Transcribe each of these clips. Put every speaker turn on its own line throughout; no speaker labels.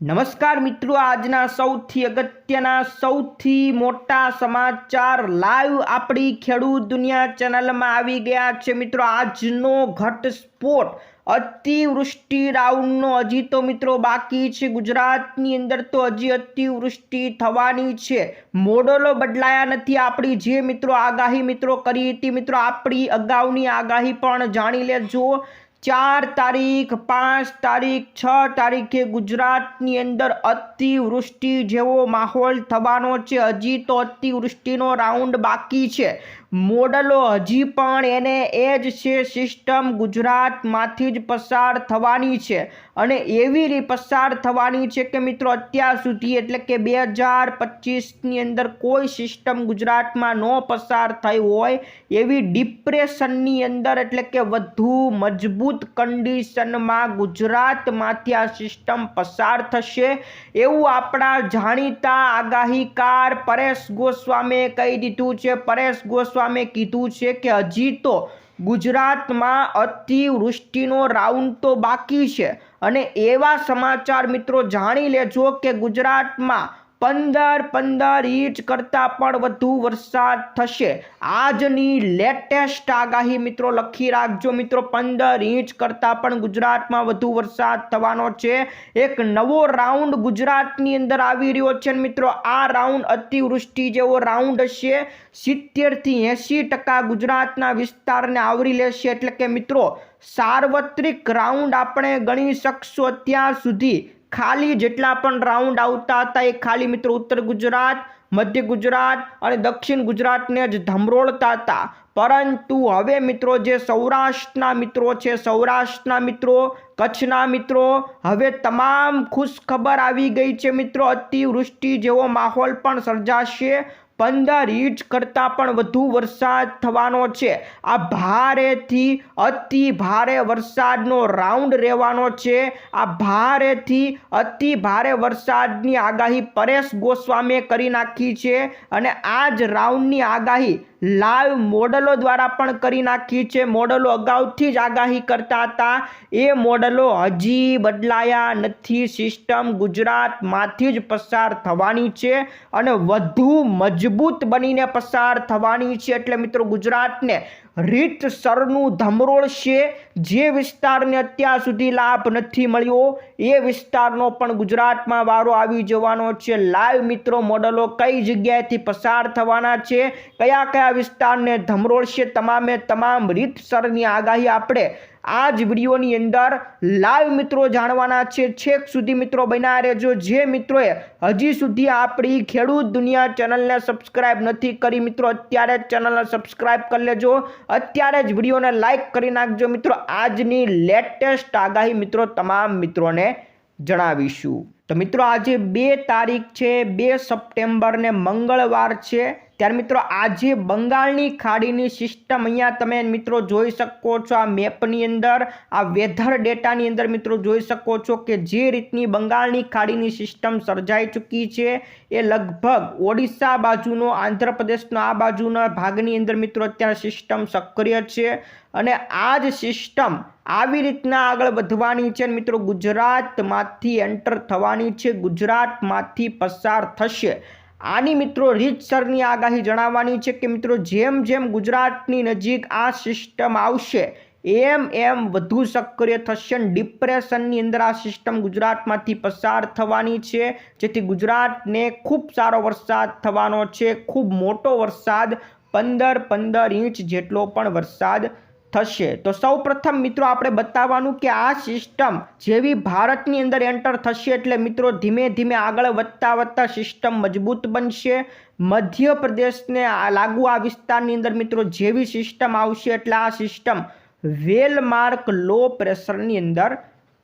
નમસ્કાર મિત્રો, આજના સૌથી અગત્યના, સૌથી મોટા સમાચાર લાઈવ આપણી ખેડૂત દુનિયા ચેનલમાં આવી ગયા છે. મિત્રો, આજનો ઘટસ્ફોટ અતિવૃષ્ટિ રાઉન્ડનો. હજી તો મિત્રો બાકી છે ગુજરાતની અંદર તો હજી અતિવૃષ્ટિ થવાની છે. મોડલો બદલાયા નથી આપણી જે મિત્રો આગાહી મિત્રો કરી હતી. મિત્રો, આપણી અગાઉની આગાહી પણ જાણી લેજો. ચાર તારીખ, પાંચ તારીખ, છ તારીખે ગુજરાતની અંદર અતિવૃષ્ટિ જેવો માહોલ થવાનો છે. હજી તો અતિવૃષ્ટિનો રાઉન્ડ બાકી છે. મોડલો હજી પણ એને એ જ છે સિસ્ટમ ગુજરાતમાંથી જ પસાર થવાની છે. અને એવી પસાર થવાની છે કે મિત્રો અત્યાર સુધી એટલે કે બે હજાર પચીસની અંદર કોઈ સિસ્ટમ ગુજરાતમાં ન પસાર થઈ હોય એવી ડિપ્રેશનની અંદર એટલે કે વધુ મજબૂત કન્ડિશનમાં ગુજરાતમાંથી આ સિસ્ટમ પસાર થશે એવું આપણા જાણીતા આગાહીકાર પરેશ ગોસ્વામીએ કહી દીધું છે. પરેશ ગોસ્વામીએ કીધું છે કે હજી તો ગુજરાતમાં અતિવૃષ્ટિનો રાઉન્ડ તો બાકી છે. અને એવા સમાચાર મિત્રો જાણી લેજો કે ગુજરાતમાં પંદર પંદર ઇંચ કરતાં પણ વધુ વરસાદ થશે. આજની લેટેસ્ટ આગાહી મિત્રો લખી રાખજો મિત્રો. પંદર ઇંચ કરતાં પણ ગુજરાતમાં વધુ વરસાદ થવાનો છે. એક નવો રાઉન્ડ ગુજરાતની અંદર આવી રહ્યો છે મિત્રો. આ રાઉન્ડ અતિવૃષ્ટિ જેવો રાઉન્ડ હશે. સિત્તેરથી એંસી ટકા ગુજરાતના વિસ્તારને આવરી લેશે. એટલે કે મિત્રો, સાર્વત્રિક રાઉન્ડ આપણે ગણી શકશો અત્યાર સુધી. ખાલી જેટલા પણ રાઉન્ડ આવતા હતા, એ ખાલી મિત્રો ઉત્તર ગુજરાત, મધ્ય ગુજરાત અને દક્ષિણ ગુજરાતને જ ધમરોળતા હતા. પરંતુ હવે મિત્રો જે સૌરાષ્ટ્રના મિત્રો છે, સૌરાષ્ટ્રના મિત્રો, કચ્છના મિત્રો, હવે તમામ ખુશખબર આવી ગઈ છે મિત્રો. અતિવૃષ્ટિ જેવો માહોલ પણ સર્જાશે. પંદર ઇંચ કરતાં પણ વધુ વરસાદ થવાનો છે. આ ભારેથી અતિ ભારે વરસાદનો રાઉન્ડ રહેવાનો છે. આ ભારેથી અતિ ભારે વરસાદની આગાહી પરેશ ગોસ્વામીએ કરી નાખી છે અને આ જ રાઉન્ડની આગાહી લાઈવ મોડલો દ્વારા પણ કરી નાખી છે. મોડલો અગાઉથી જ આગાહી કરતા હતા. એ મોડલો હજી બદલાયા નથી. સિસ્ટમ ગુજરાતમાંથી જ પસાર થવાની છે અને વધુ મજબૂત બનીને પસાર થવાની છે. એટલે મિત્રો ગુજરાતને રીતસરનું ધમરોળશે જે વિસ્તારને અત્યાર સુધી લાભ નથી મળ્યો. એ વિસ્તારનો પણ ગુજરાતમાં વારો આવી જવાનો છે. લાઈવ મિત્રો મોડલો કઈ જગ્યાએથી પસાર થવાના છે? કયા કયા વિસ્તારને ધમરોળ છે? તમામે તમામ રીતસરની આગાહી આપણે આ જ વિડીયોની અંદર લાઈવ મિત્રો જાણવાના છે, છેક સુધી મિત્રો બન્યા રહેજો. જે મિત્રોએ હજી સુધી આપણી ખેડૂત દુનિયા ચેનલને સબસ્ક્રાઇબ નથી કરી મિત્રો, અત્યારે જ ચેનલને સબસ્ક્રાઇબ કરી લેજો. અત્યારે જ વિડીયોને લાઇક કરી નાખજો મિત્રો. આજની લેટેસ્ટ આગાહી મિત્રો તમામ મિત્રોને જણાવીશું. તો મિત્રો, આજે બે તારીખ છે, બે સપ્ટેમ્બરને મંગળવાર છે. ત્યારે મિત્રો આજે બંગાળની ખાડીની સિસ્ટમ અહીંયા તમે મિત્રો જોઈ શકો છો, આ મેપની અંદર, આ વેધર ડેટાની અંદર મિત્રો જોઈ શકો છો કે જે રીતની બંગાળની ખાડીની સિસ્ટમ સર્જાઈ ચૂકી છે. એ લગભગ ઓડિશા બાજુનો, આંધ્રપ્રદેશનો આ બાજુના ભાગની અંદર મિત્રો અત્યારે સિસ્ટમ સક્રિય છે. અને આ જ સિસ્ટમ આવી રીતના આગળ વધવાની છે મિત્રો ગુજરાતમાંથી એન્ટર થવાની છે. ગુજરાતમાંથી પસાર થશે. આની મિત્રો રીતસરની આગાહી જણાવવાની છે કે મિત્રો જેમ જેમ ગુજરાતની નજીક આ સિસ્ટમ આવશે, એમ એમ વધુ સક્રિય થશે ડિપ્રેશનની અંદર આ સિસ્ટમ ગુજરાતમાંથી પસાર થવાની છે. જેથી ગુજરાતને ખૂબ સારો વરસાદ થવાનો છે, ખૂબ મોટો વરસાદ પંદર પંદર ઇંચ જેટલો પણ વરસાદ થશે. તો સૌ પ્રથમ મિત્રો આપણે બતાવવાનું કે આ સિસ્ટમ જેવી ભારતની અંદર એન્ટર થશે એટલે મિત્રો ધીમે ધીમે આગળ વધતા વધતા સિસ્ટમ મજબૂત બનશે. મધ્યપ્રદેશને લાગુ આ વિસ્તારની અંદર મિત્રો જેવી સિસ્ટમ આવશે એટલે આ સિસ્ટમ વેલમાર્ક લો પ્રેશરની અંદર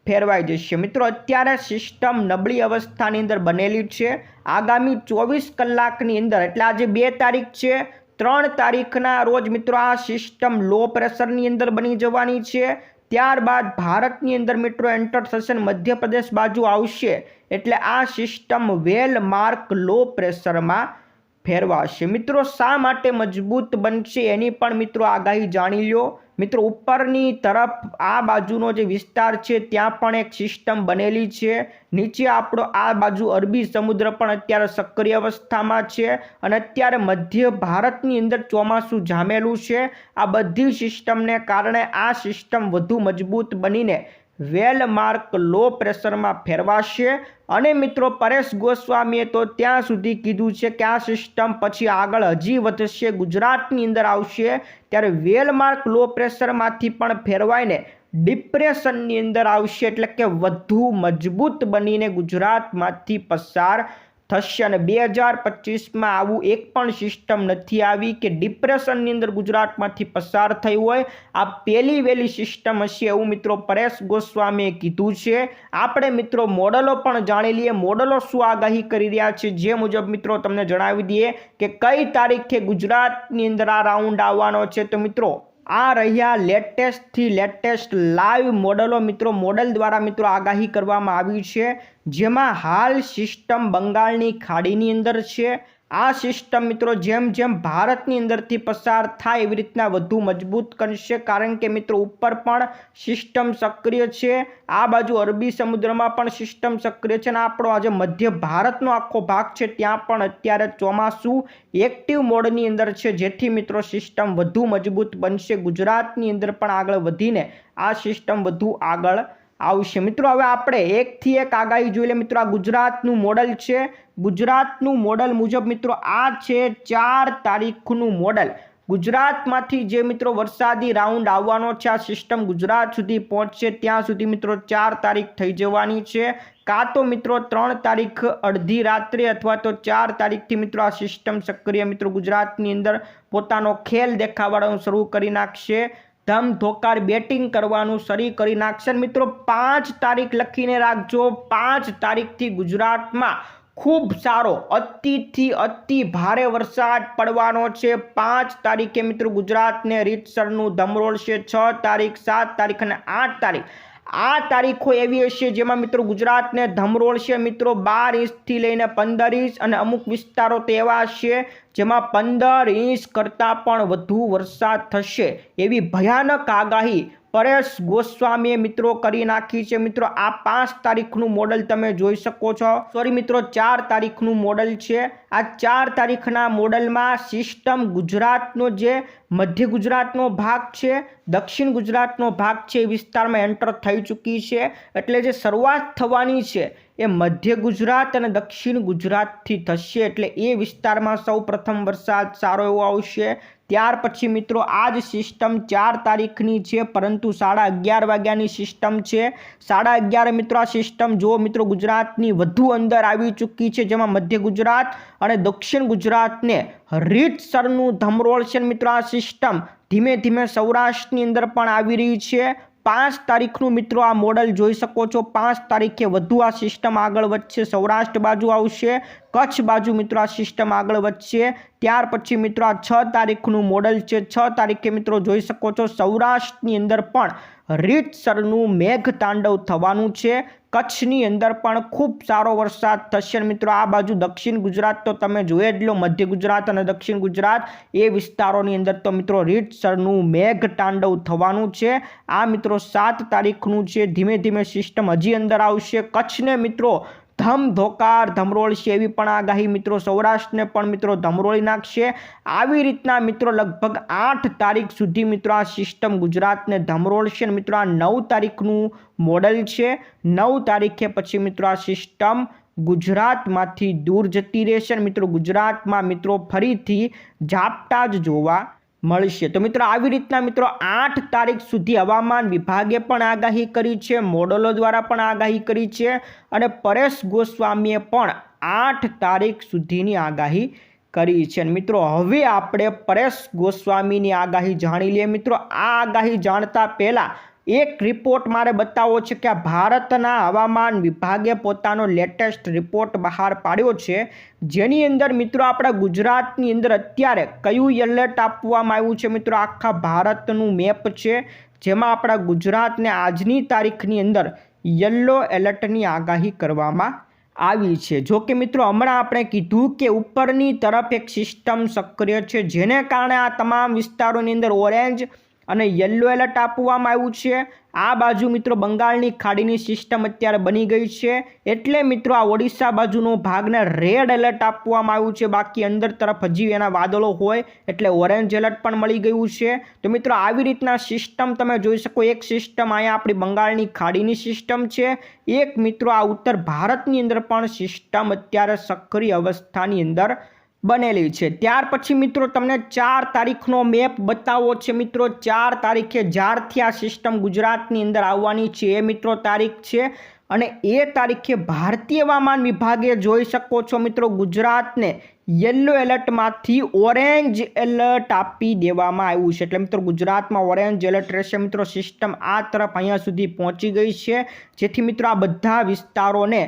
ફેરવાઈ જશે. મિત્રો અત્યારે સિસ્ટમ નબળી અવસ્થાની અંદર બનેલી છે. આગામી ચોવીસ કલાકની અંદર એટલે આજે બે તારીખ છે. ત્રણ તારીખના રોજ મિત્રો આ સિસ્ટમ લો પ્રેશરની અંદર બની જવાની છે. ત્યારબાદ ભારતની અંદર મિત્રો એન્ટર થશે મધ્યપ્રદેશ બાજુ આવશે. એટલે આ સિસ્ટમ વેલ માર્ક લો પ્રેશરમાં ફેરવાશે. મિત્રો શા માટે મજબૂત બનશે એની પણ મિત્રો આગાહી જાણી લો. મિત્રો, ઉપરની તરફ આ બાજુનો જે વિસ્તાર છે, ત્યાં પણ એક સિસ્ટમ બનેલી છે. નીચે આપણો આ બાજુ અરબી સમુદ્ર પણ અત્યારે સક્રિય અવસ્થામાં છે અને અત્યારે મધ્ય ભારતની અંદર ચોમાસું જામેલું છે. આ બધી સિસ્ટમને કારણે આ સિસ્ટમ વધુ મજબૂત બનીને વેલ માર્ક લો પ્રેશરમાં ફેરવાશે. અને મિત્રો પરેશ ગોસ્વામીએ તો ત્યાં સુધી કીધું છે કે આ સિસ્ટમ પછી આગળ હજી વધશે, ગુજરાતની અંદર આવશે. ત્યારે વેલ માર્ક લો પ્રેશરમાંથી પણ ફેરવાઈને ડિપ્રેશનની અંદર આવશે એટલે કે વધુ મજબૂત બનીને ગુજરાતમાંથી પસાર થશે અને બે હજાર પચીસમાં આવું એક પણ સિસ્ટમ નથી આવી કે ડિપ્રેશનની અંદર ગુજરાતમાંથી પસાર થઈ હોય. આ પહેલી વહેલી સિસ્ટમ હશે એવું મિત્રો પરેશ ગોસ્વામીએ કીધું છે. આપણે મિત્રો મોડલો પણ જાણી લઈએ. મોડલો શું આગાહી કરી રહ્યા છે જે મુજબ મિત્રો તમને જણાવી દઈએ કે કઈ તારીખે ગુજરાતની અંદર આ રાઉન્ડ આવવાનો છે તો મિત્રો આ રહ્યા લેટેસ્ટથી લેટેસ્ટ લાઈવ મોડલો મિત્રો. મોડલ દ્વારા મિત્રો આગાહી કરવામાં આવી છે. જેમાં હાલ સિસ્ટમ બંગાળની ખાડીની અંદર છે. આ સિસ્ટમ મિત્રો જેમ જેમ ભારતની અંદરથી પસાર થાય એવી રીતના વધુ મજબૂત કરશે. કારણ કે મિત્રો ઉપર પણ સિસ્ટમ સક્રિય છે. આ બાજુ અરબી સમુદ્રમાં પણ સિસ્ટમ સક્રિય છે અને આપણો આજે મધ્ય ભારતનો આખો ભાગ છે. ત્યાં પણ અત્યારે ચોમાસું એક્ટિવ મોડની અંદર છે. જેથી મિત્રો સિસ્ટમ વધુ મજબૂત બનશે. ગુજરાતની અંદર પણ આગળ વધીને આ સિસ્ટમ વધુ આગળ આવશે. મિત્રો હવે આપણે એકથી એક આગાહી જોઈ લે. મિત્રો આ ગુજરાતનું મોડલ છે. ગુજરાતનું મોડલ મુજબ મિત્રો આ છે ચાર તારીખનું મોડલ. ગુજરાતમાંથી જે મિત્રો વરસાદી રાઉન્ડ આવવાનો છે, આ સિસ્ટમ ગુજરાત સુધી પહોંચશે, ત્યાં સુધી મિત્રો ચાર તારીખ થઈ જવાની છે. કાં તો મિત્રો ત્રણ તારીખ અડધી રાત્રે અથવા તો ચાર તારીખથી મિત્રો આ સિસ્ટમ સક્રિય મિત્રો ગુજરાતની અંદર પોતાનો ખેલ દેખાવાનું શરૂ કરી નાખશે. ધમ ધોકાર બેટિંગ કરવાનું શરૂ કરી નાખશે. મિત્રો પાંચ તારીખ લખીને રાખજો. પાંચ તારીખથી ગુજરાતમાં ખૂબ સારો, અતિથી અતિ ભારે વરસાદ પડવાનો છે. પાંચ તારીખે મિત્રો ગુજરાતને રીતસરનું ધમરોળ છે. છ તારીખ, સાત તારીખ અને આઠ તારીખ. આ તારીખો એવી હશે જેમાં મિત્રો ગુજરાતને ધમરોળશે મિત્રો બાર ઇંચથી લઈને પંદર ઇંચ અને અમુક વિસ્તારો તો એવા હશે જેમાં પંદર ઇંચ કરતાં પણ વધુ વરસાદ થશે. એવી ભયાનક આગાહી પરેશ ગોસ્વામીએ મિત્રો કરી નાખી છે. મિત્રો, આ પાંચ તારીખનું મોડલ તમે જોઈ શકો છો. સોરી મિત્રો, ચાર તારીખનું મોડલ છે. આ ચાર તારીખના મોડલમાં સિસ્ટમ ગુજરાતનો જે મધ્ય ગુજરાતનો ભાગ છે, દક્ષિણ ગુજરાતનો ભાગ છે એ વિસ્તારમાં એન્ટર થઈ ચૂકી છે. એટલે જે શરૂઆત થવાની છે એ મધ્ય ગુજરાત અને દક્ષિણ ગુજરાતથી થશે. એટલે એ વિસ્તારમાં સૌ પ્રથમ વરસાદ સારો એવો આવશે. ત્યાર પછી મિત્રો, આ જ સિસ્ટમ ચાર તારીખની છે, પરંતુ સાડા અગિયાર વાગ્યાની સિસ્ટમ છે. સાડા અગિયાર મિત્રો, આ સિસ્ટમ જો મિત્રો ગુજરાતની વધુ અંદર આવી ચૂકી છે, જેમાં મધ્ય ગુજરાત અને દક્ષિણ ગુજરાતને રીતસરનું ધમરોળ છે મિત્રો, આ સિસ્ટમ ધીમે ધીમે સૌરાષ્ટ્રની અંદર પણ આવી રહી છે. પાંચ તારીખનું મિત્રો આ મોડલ જોઈ શકો છો. પાંચ તારીખે વધુ આ સિસ્ટમ આગળ વધશે. સૌરાષ્ટ્ર બાજુ આવશે. કચ્છ બાજુ મિત્રો આ સિસ્ટમ આગળ વધશે. ત્યાર પછી મિત્રો આ છ તારીખનું મોડલ છે. છ તારીખે મિત્રો જોઈ શકો છો. સૌરાષ્ટ્રની અંદર પણ રીતસરનું મેઘ તાંડવ થવાનું છે. કચ્છની અંદર પણ ખૂબ સારો વરસાદ થશે મિત્રો. આ બાજુ દક્ષિણ ગુજરાત તો તમે જોઈ જ લો, મધ્ય ગુજરાત અને દક્ષિણ ગુજરાત એ વિસ્તારોની અંદર તો મિત્રો રીતસરનું મેઘતાંડવ થવાનું છે. આ મિત્રો સાત તારીખનું છે. ધીમે ધીમે સિસ્ટમ હજી અંદર આવશે. કચ્છને મિત્રો ધમ ધોકાર ધમરોળશે એવી પણ આગાહી મિત્રો સૌરાષ્ટ્રને પણ મિત્રો ધમરોળી નાખશે. આવી રીતના મિત્રો લગભગ આઠ તારીખ સુધી મિત્રો આ સિસ્ટમ ગુજરાતને ધમરોળશે અને મિત્રો આ નવ તારીખનું મોડલ છે. નવ તારીખે પછી મિત્રો આ સિસ્ટમ ગુજરાતમાંથી દૂર જતી રહેશે મિત્રો ગુજરાતમાં મિત્રો ફરીથી ઝાપટા જ જોવા મળશે. તો મિત્રો, આવી રીતના મિત્રો, આઠ તારીખ સુધી હવામાન વિભાગે પણ આગાહી કરી છે, મોડલો દ્વારા પણ આગાહી કરી છે અને પરેશ ગોસ્વામીએ પણ આઠ તારીખ સુધીની આગાહી કરી છે. અને મિત્રો, હવે આપણે પરેશ ગોસ્વામીની આગાહી જાણી લઈએ. મિત્રો, આ આગાહી જાણતા પહેલાં એક રિપોર્ટ મારે બતાવવો છે કે ભારતના હવામાન વિભાગે પોતાનો લેટેસ્ટ રિપોર્ટ બહાર પાડ્યો છે. જેની અંદર મિત્રો આપણા ગુજરાતની અંદર અત્યારે કયું એલર્ટ આપવામાં આવ્યું છે મિત્રો? આખા ભારતનું મેપ છે. જેમાં આપણા ગુજરાતને આજની તારીખની અંદર યલો એલર્ટની આગાહી કરવામાં આવી છે. જો કે મિત્રો હમણાં આપણે કીધું કે ઉપરની તરફ એક સિસ્ટમ સક્રિય છે. જેને કારણે આ તમામ વિસ્તારોની અંદર ઓરેન્જ અને યલો એલર્ટ આપવામાં આવ્યું છે. આ બાજુ મિત્રો બંગાળની ખાડીની સિસ્ટમ અત્યારે બની ગઈ છે. એટલે મિત્રો આ ઓડિશા બાજુનો ભાગને રેડ એલર્ટ આપવામાં આવ્યું છે. બાકી અંદર તરફ હજી એના વાદળો હોય એટલે ઓરેન્જ એલર્ટ પણ મળી ગયું છે. તો મિત્રો આવી રીતના સિસ્ટમ તમે જોઈ શકો, એક સિસ્ટમ અહીંયા આપણી બંગાળની ખાડીની સિસ્ટમ છે. એક મિત્રો આ ઉત્તર ભારતની અંદર પણ સિસ્ટમ અત્યારે સક્રિય અવસ્થાની અંદર બનેલી છે. ત્યાર પછી મિત્રો તમને ચાર તારીખનો મેપ બતાવવો છે મિત્રો. ચાર તારીખે જ્યારથી આ સિસ્ટમ ગુજરાતની અંદર આવવાની છે એ મિત્રો તારીખ છે. અને એ તારીખે ભારતીય હવામાન વિભાગે જોઈ શકો છો મિત્રો ગુજરાતને યલો એલર્ટમાંથી ઓરેન્જ એલર્ટ આપી દેવામાં આવ્યું છે. એટલે મિત્રો ગુજરાતમાં ઓરેન્જ એલર્ટ રહેશે મિત્રો. સિસ્ટમ આ તરફ અહીંયા સુધી પહોંચી ગઈ છે. જેથી મિત્રો આ બધા વિસ્તારોને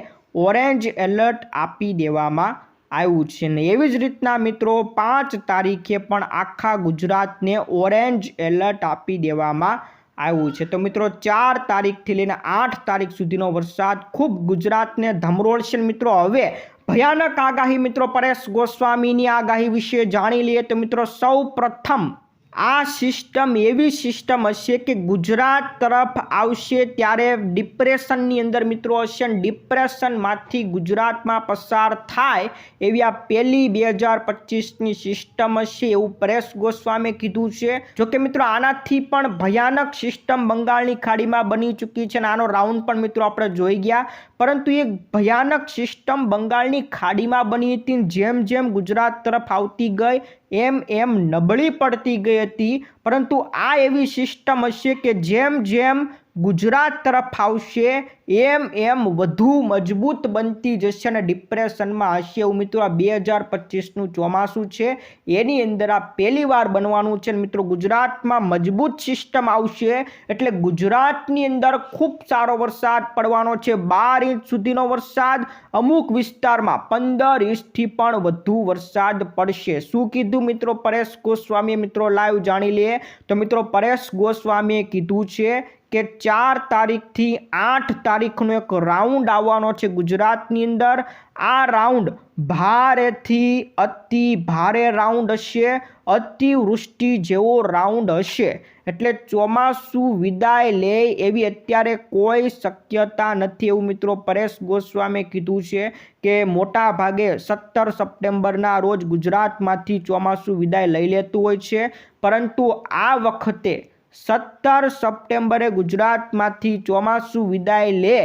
ઓરેન્જ એલર્ટ આપી દેવામાં આવ્યું છે ને એવી જ રીતના મિત્રો પાંચ તારીખે પણ આખા ગુજરાતને ઓરેન્જ એલર્ટ આપી દેવામાં આવ્યું છે. તો મિત્રો ચાર તારીખથી લઈને આઠ તારીખ સુધીનો વરસાદ ખૂબ ગુજરાતને ધમરોળશે મિત્રો. હવે ભયાનક આગાહી મિત્રો પરેશ ગોસ્વામીની આગાહી વિશે જાણી લઈએ તો મિત્રો સૌ પ્રથમ આ સિસ્ટમ એવી સિસ્ટમ હશે કે ગુજરાત તરફ આવશે ત્યારે ડિપ્રેશનની અંદર મિત્રો હશે ડિપ્રેશનમાંથી ગુજરાતમાં પસાર થાય એવી આ પહેલી બે હજાર પચીસની સિસ્ટમ હશે એવું પરેશ ગોસ્વામીએ કીધું છે. જોકે મિત્રો આનાથી પણ ભયાનક સિસ્ટમ બંગાળની ખાડીમાં બની ચૂકી છે અને આનો રાઉન્ડ પણ મિત્રો આપણે જોઈ ગયા. પરંતુ એક ભયાનક સિસ્ટમ બંગાળની ખાડીમાં બની હતી જેમ જેમ ગુજરાત તરફ આવતી ગઈ એમ એમ નબળી પડતી ગઈ હતી. પરંતુ આ એવી સિસ્ટમ હશે કે જેમ જેમ ગુજરાત તરફ આવશે એમ એમ વધુ મજબૂત બનતી જશે અને ડિપ્રેશનમાં હશે એવું મિત્રો આ બે હજાર પચીસનું ચોમાસું છે. એની અંદર આ પહેલી વાર બનવાનું છે મિત્રો ગુજરાતમાં મજબૂત સિસ્ટમ આવશે એટલે ગુજરાતની અંદર ખૂબ સારો વરસાદ પડવાનો છે. બાર ઇંચ સુધીનો વરસાદ, અમુક વિસ્તારમાં પંદર ઇંચથી પણ વધુ વરસાદ પડશે. શું કીધું મિત્રો પરેશ ગોસ્વામીએ? મિત્રો લાઈવ જાણી લે. તો મિત્રો પરેશ ગોસ્વામીએ કીધું છે કે ચાર તારીખથી આઠ તારીખનો એક રાઉન્ડ આવવાનો છે ગુજરાતની અંદર. આ રાઉન્ડ ભારેથી અતિ ભારે રાઉન્ડ હશે. અતિવૃષ્ટિ જેવો રાઉન્ડ હશે. એટલે ચોમાસું વિદાય લે એવી અત્યારે કોઈ શક્યતા નથી એવું મિત્રો પરેશ ગોસ્વામીએ કીધું છે કે મોટા ભાગે સત્તર સપ્ટેમ્બરના રોજ ગુજરાતમાંથી ચોમાસું વિદાય લઈ લેતું હોય છે. પરંતુ આ વખતે સત્તર સપ્ટેમ્બરે ગુજરાતમાંથી ચોમાસું વિદાય લે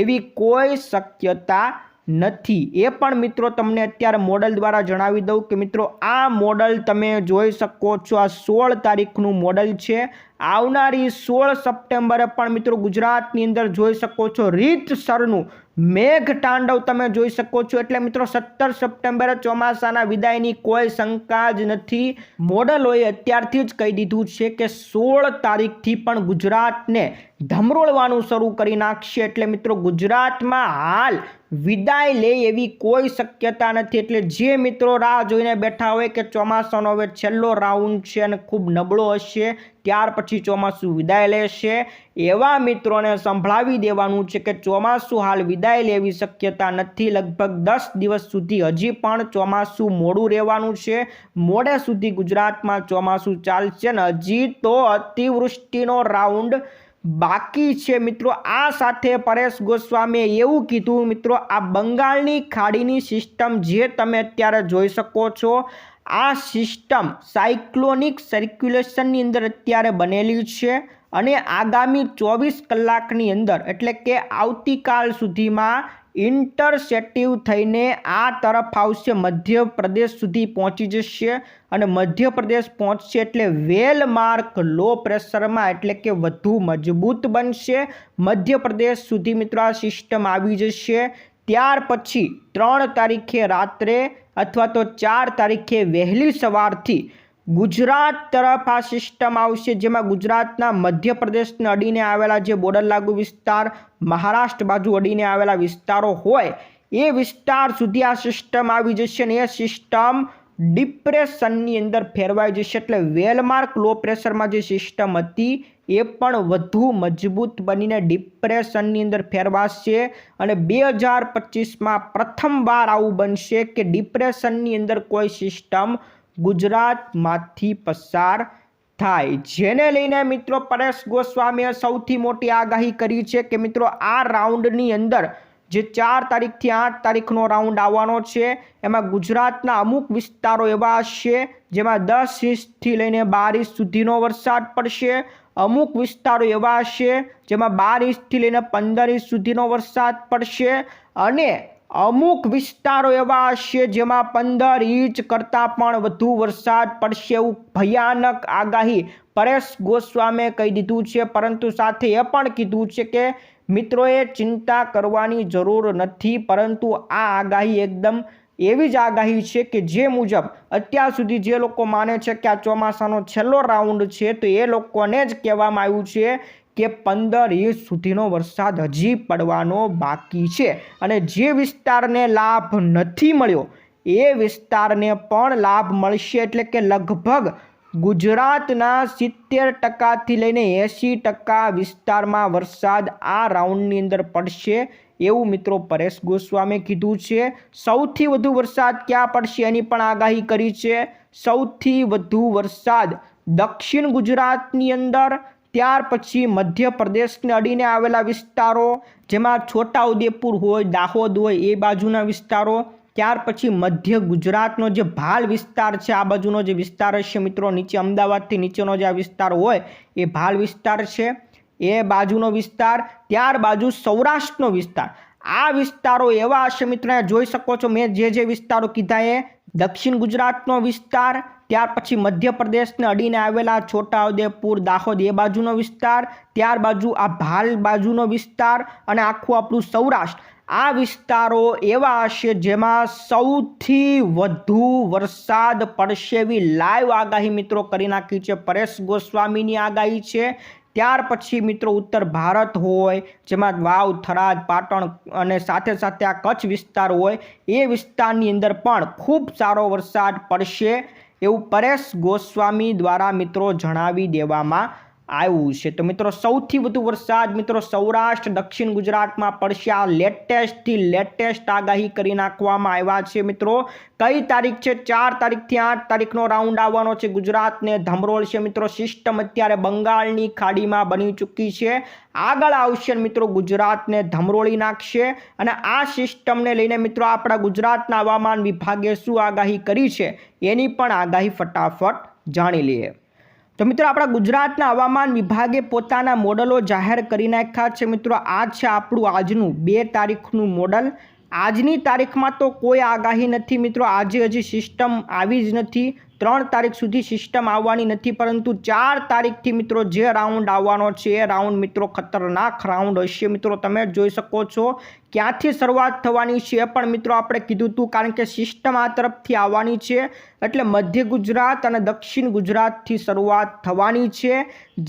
એવી કોઈ શક્યતા નથી. એ પણ મિત્રો તમને અત્યારે મોડલ દ્વારા જણાવી દઉં કે મિત્રો આ મોડલ તમે જોઈ શકો છો, આ સોળ તારીખનું મોડલ છે. આવનારી સોળ સપ્ટેમ્બરે પણ મિત્રો ગુજરાતની અંદર જોઈ શકો છો રીતસરનું મેઘ તાંડવ તમે જોઈ શકો છો. એટલે મિત્રો, સત્તર સપ્ટેમ્બરે ચોમાસાના વિદાયની કોઈ શંકા જ નથી. મોડલોએ અત્યારથી જ કહી દીધું છે કે સોળ તારીખથી પણ ગુજરાતને ધમરોળવાનું શરૂ કરી નાખશે. એટલે મિત્રો ગુજરાતમાં હાલ વિદાય લે એવી કોઈ શક્યતા નથી. એટલે જે મિત્રો રાહ જોઈને બેઠા હોય કે ચોમાસાનો હવે છેલ્લો રાઉન્ડ છે અને ખૂબ નબળો હશે, ત્યાર પછી ચોમાસું વિદાય લેશે. એવા મિત્રોને સંભળાવી દેવાનું છે કે ચોમાસું હાલ વિદાય લેવી શક્યતા નથી. લગભગ દસ દિવસ સુધી હજી પણ ચોમાસું મોડું રહેવાનું છે. મોડે સુધી ગુજરાતમાં ચોમાસું ચાલશે ને હજી તો અતિવૃષ્ટિનો રાઉન્ડ બાકી છે મિત્રો. આ સાથે પરેશ ગોસ્વામીએ એવું કીધું, મિત્રો, આ બંગાળની ખાડીની સિસ્ટમ જે તમે અત્યારે જોઈ શકો છો, આ સિસ્ટમ સાયક્લોનિક સર્ક્યુલેશનની અંદર અત્યારે બનેલી છે અને આગામી ચોવીસ કલાકની અંદર, એટલે કે આવતીકાલ સુધીમાં ઇન્ટરસેટિવ થઈને આ તરફ આવશે, મધ્યપ્રદેશ સુધી પહોંચી જશે અને મધ્યપ્રદેશ પહોંચશે એટલે વેલ માર્ક, લો પ્રેશરમાં એટલે કે વધુ મજબૂત બનશે. મધ્યપ્રદેશ સુધી મિત્રો આ સિસ્ટમ આવી જશે. ત્યાર પછી ત્રણ તારીખે રાત્રે અથવા તો ચાર તારીખે વહેલી સવારથી ગુજરાત તરફ આ સિસ્ટમ આવશે, જેમાં ગુજરાતના મધ્યપ્રદેશને અડીને આવેલા જે બોર્ડર લાગુ વિસ્તાર, મહારાષ્ટ્ર બાજુ અડીને આવેલા વિસ્તારો હોય, એ વિસ્તાર સુધી આ સિસ્ટમ આવી જશે અને એ સિસ્ટમ ડિપ્રેશનની અંદર ફેરવાઈ જશે. એટલે વેલમાર્ક લો પ્રેશરમાં જે સિસ્ટમ હતી, એ પણ વધુ મજબૂત બનીને ડિપ્રેશનની અંદર ફેરવાશે અને બે હજાર પચીસમાં પ્રથમવાર આવું બનશે કે ડિપ્રેશનની અંદર કોઈ સિસ્ટમ ગુજરાતમાંથી પસાર થાય. જેને લઈને મિત્રો પરેશ ગોસ્વામીએ સૌથી મોટી આગાહી કરી છે કે મિત્રો આ રાઉન્ડની અંદર જે ચાર તારીખથી આઠ તારીખનો રાઉન્ડ આવવાનો છે, એમાં ગુજરાતના અમુક વિસ્તારો એવા હશે જેમાં દસ ઇંચથી લઈને બાર ઇંચ સુધીનો વરસાદ પડશે. અમુક વિસ્તારો એવા હશે જેમાં બાર ઇંચથી લઈને પંદર ઇંચ સુધીનો વરસાદ પડશે. અને અમુક વિસ્તારો એવા હશે જેમાં પંદર ઇંચ કરતાં પણ વધુ વરસાદ પડશે એવું ભયાનક આગાહી પરેશ ગોસ્વામીએ કહી દીધું છે. પરંતુ સાથે એ પણ કીધું છે કે મિત્રોએ ચિંતા કરવાની જરૂર નથી, પરંતુ આ આગાહી એકદમ એવી જ આગાહી છે કે જે મુજબ અત્યાર સુધી જે લોકો માને છે કે આ ચોમાસાનો છેલ્લો રાઉન્ડ છે, તો એ લોકોને જ કહેવામાં આવ્યું છે કે પંદર ઇંચ સુધીનો વરસાદ હજી પડવાનો બાકી છે અને જે વિસ્તારને લાભ નથી મળ્યો, એ વિસ્તારને પણ લાભ મળશે એટલે કે લગભગ ગુજરાતના સિત્તેર ટકાથી લઈને એંસી ટકા વિસ્તારમાં વરસાદ આ રાઉન્ડની અંદર પડશે એવું મિત્રો પરેશ ગોસ્વામીએ કીધું છે. સૌથી વધુ વરસાદ ક્યાં પડશે એની પણ આગાહી કરી છે. સૌથી વધુ વરસાદ દક્ષિણ ગુજરાતની અંદર ત્યાર પછી મધ્યપ્રદેશને અડીને આવેલા વિસ્તારો, જેમાં છોટાઉદેપુર હોય, દાહોદ હોય, એ બાજુના વિસ્તારો, ત્યાર પછી મધ્ય ગુજરાતનો જે ભાલ વિસ્તાર છે, આ બાજુનો જે વિસ્તાર હશે મિત્રો, નીચે અમદાવાદથી નીચેનો જે આ વિસ્તાર હોય, એ ભાલ વિસ્તાર છે, એ બાજુનો વિસ્તાર, ત્યાર બાજુ સૌરાષ્ટ્રનો વિસ્તાર. આ વિસ્તારો એવા હશે મિત્રો જોઈ શકો છો, મેં જે જે વિસ્તારો કીધા એ, દક્ષિણ ગુજરાતનો વિસ્તાર ત્યાર પછી મધ્યપ્રદેશને અડીને આવેલા છોટાઉદેપુર દાહોદ એ બાજુનો વિસ્તાર, ત્યાર બાજુ આ ભાલ બાજુનો વિસ્તાર અને આખું આપણું સૌરાષ્ટ્ર. આ વિસ્તારો એવા હશે જેમાં સૌથી વધુ વરસાદ પડશે એવી લાઈવ આગાહી મિત્રો કરી નાખી છે પરેશ ગોસ્વામીની આગાહી છે. ત્યાર પછી મિત્રો ઉત્તર ભારત હોય, જેમાં વાવ, થરાદ, પાટણ અને સાથે સાથે આ કચ્છ વિસ્તાર હોય, એ વિસ્તારની અંદર પણ ખૂબ સારો વરસાદ પડશે. એવું પરેશ ગોસ્વામી દ્વારા મિત્રો જણાવી દેવામાં આવ્યું છે. તો મિત્રો, સૌથી વધુ વરસાદ મિત્રો સૌરાષ્ટ્ર, દક્ષિણ ગુજરાતમાં પડશે. આ લેટેસ્ટથી લેટેસ્ટ આગાહી કરી નાખવામાં આવ્યા છે મિત્રો. કઈ તારીખ છે? ચાર તારીખથી આઠ તારીખનો રાઉન્ડ આવવાનો છે ગુજરાતને. ધમરોળ છે મિત્રો, સિસ્ટમ અત્યારે બંગાળની ખાડીમાં બની ચૂકી છે. આગળ આવશે મિત્રો ગુજરાતને ધમરોળી નાખશે. અને આ સિસ્ટમને લઈને મિત્રો આપણા ગુજરાતના હવામાન વિભાગે શું આગાહી કરી છે? એની પણ આગાહી ફટાફટ જાણી લઈએ. તો મિત્રો આપણા ગુજરાતના હવામાન વિભાગે પોતાના મોડલો જાહેર કરી નાખ્યા છે. મિત્રો આ છે આપણું આજનું બે તારીખનું મોડલ. આજની તારીખમાં તો કોઈ આગાહી નથી મિત્રો. આજે હજી સિસ્ટમ આવી જ નથી. ત્રણ તારીખ સુધી સિસ્ટમ આવવાની નથી, પરંતુ ચાર તારીખથી મિત્રો જે રાઉન્ડ આવવાનો છે, એ રાઉન્ડ મિત્રો ખતરનાક રાઉન્ડ હશે મિત્રો. તમે જોઈ શકો છો ક્યાંથી શરૂઆત થવાની છે એ પણ મિત્રો આપણે કીધું હતું કારણ કે સિસ્ટમ આ તરફથી આવવાની છે. એટલે મધ્ય ગુજરાત અને દક્ષિણ ગુજરાતથી શરૂઆત થવાની છે.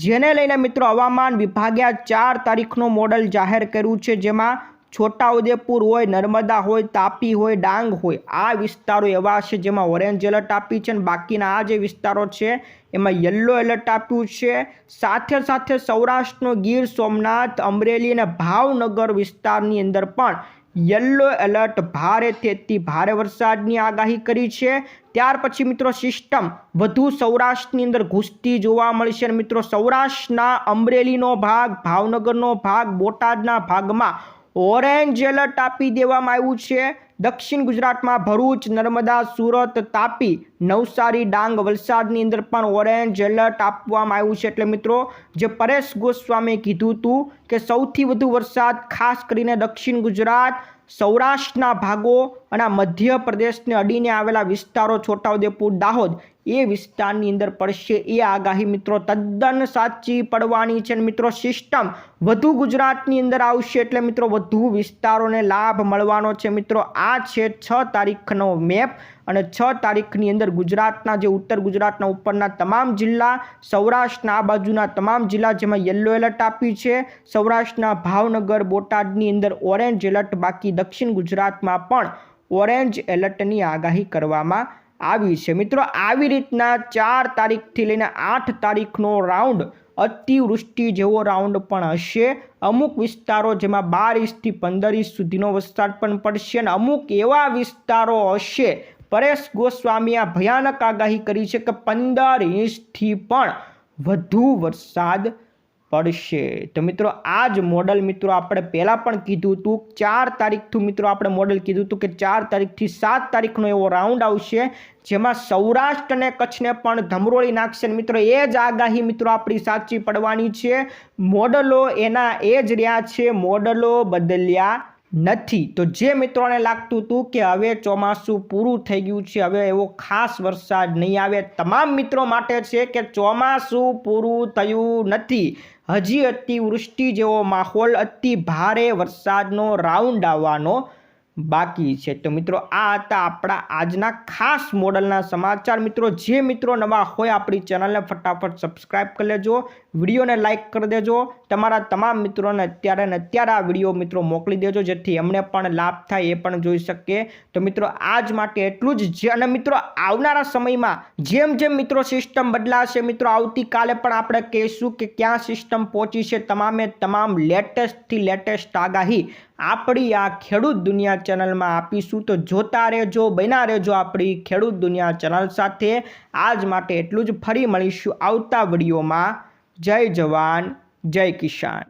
જેને લઈને મિત્રો હવામાન વિભાગે આ ચાર તારીખનો મોડલ જાહેર કર્યું છે, જેમાં છોટાઉદેપુર હોય, નર્મદા હોય, તાપી હોય, ડાંગ હોય, આ વિસ્તારો એવા છે જેમાં ઓરેન્જ એલર્ટ આપી છે અને બાકીના આ જે વિસ્તારો છે એમાં યલો એલર્ટ આપ્યું છે. સાથે સાથે સૌરાષ્ટ્રનો ગીર સોમનાથ, અમરેલી અને ભાવનગર વિસ્તારની અંદર પણ યલો એલર્ટ ભારેથી અતિ ભારે વરસાદની આગાહી કરી છે. ત્યાર પછી મિત્રો સિસ્ટમ, વધુ સૌરાષ્ટ્રની અંદર ઘૂસતી જોવા મળશે અને મિત્રો સૌરાષ્ટ્રના અમરેલીનો ભાગ, ભાવનગરનો ભાગ, બોટાદના ભાગમાં ઓરેન્જ એલર્ટ આપી દેવામાં આવ્યું છે. દક્ષિણ ગુજરાતમાં ભરૂચ, નર્મદા, સુરત તાપી, નવસારી, ડાંગ, વલસાડની અંદર પણ ઓરેન્જ એલર્ટ આપવામાં આવ્યું છે. એટલે મિત્રો, જે પરેશ ગોસ્વામીએ કીધું હતું કે સૌથી વધુ વરસાદ ખાસ કરીને દક્ષિણ ગુજરાત, સૌરાષ્ટ્રના ભાગો અને આ મધ્યપ્રદેશને અડીને આવેલા વિસ્તારો છોટાઉદેપુર, દાહોદ, એ વિસ્તારની અંદર પડશે એ આગાહી. મિત્રો, તદ્દન સાચી પડવાની છે મિત્રો, સિસ્ટમ વધુ ગુજરાતની અંદર આવશે એટલે મિત્રો વધુ વિસ્તારોને લાભ મળવાનો છે. મિત્રો, આ છે છ તારીખનો મેપ અને છ તારીખની અંદર ગુજરાતના જે ઉત્તર ગુજરાતના ઉપરના તમામ જિલ્લા, સૌરાષ્ટ્રના આ બાજુના તમામ જિલ્લા જેમાં યલો એલર્ટ આપ્યું છે. સૌરાષ્ટ્રના ભાવનગર, બોટાદની અંદર ઓરેન્જ એલર્ટ બાકી. દક્ષિણ ગુજરાતમાં પણ ઓરેન્જ એલર્ટની આગાહી કરવામાં આવી છે. મિત્રો, આવી રીતના ચાર તારીખથી લઈને આઠ તારીખનો રાઉન્ડ અતિવૃષ્ટિ જેવો રાઉન્ડ પણ હશે. અમુક વિસ્તારો જેમાં બાર ઇંચથી પંદર ઇંચ સુધીનો વરસાદ પણ પડશે અને અમુક એવા વિસ્તારો હશે, પરેશ ગોસ્વામીએ ભયાનક આગાહી કરી છે કે પંદર ઇંચથી પણ વધુ વરસાદ પડશે. તો મિત્રો, આ જ મોડલ મિત્રો આપણે પહેલાં પણ કીધું હતું. ચાર તારીખથી મિત્રો આપણે મોડલ કીધું હતું કે ચાર તારીખથી સાત તારીખનો એવો રાઉન્ડ આવશે, જેમાં સૌરાષ્ટ્ર અને કચ્છને પણ ધમરોળી નાખશે. મિત્રો, એ જ આગાહી મિત્રો આપણી સાચી પડવાની છે. મોડલો એના એ જ રહ્યા છે. મોડલો બદલ્યા નથી. તો જે મિત્રોને લાગતું હતું કે હવે ચોમાસું પૂરું થઈ ગયું છે, હવે એવો ખાસ વરસાદ નહીં આવે. તમામ મિત્રો માટે છે કે ચોમાસું પૂરું થયું નથી. હજી અતિવૃષ્ટિ જેવો માહોલ, અતિ ભારે વરસાદનો રાઉન્ડ આવવાનો બાકી છે. તો મિત્રો, આ હતા આપણા આજના ખાસ મોડલના સમાચાર. મિત્રો, જે મિત્રો નવા હોય આપણી ચેનલને ફટાફટ સબસ્ક્રાઈબ કરી લેજો, વિડીયોને લાઇક કરી દેજો. તમારા તમામ મિત્રોને અત્યારે ને અત્યારે આ વીડિયો મિત્રો મોકલી દેજો, જેથી એમને પણ લાભ થાય, એ પણ જોઈ શકે તો મિત્રો, આજ માટે એટલું જ છે. અને મિત્રો, આવનારા સમયમાં જેમ જેમ મિત્રો સિસ્ટમ બદલાશે, મિત્રો, આવતીકાલે પણ આપણે કહીશું કે ક્યાં સિસ્ટમ પહોંચી છે. તમામે તમામ લેટેસ્ટથી લેટેસ્ટ આગાહી આપણી આ ખેડૂત દુનિયા ચેનલમાં આપીશું. તો જોતા રહેજો, બન્યા રહેજો આપણી ખેડૂત દુનિયા ચેનલ સાથે. આજ માટે એટલું જ. ફરી મળીશું આવતા વિડીયોમાં. જય જવાન, જય કિસાન.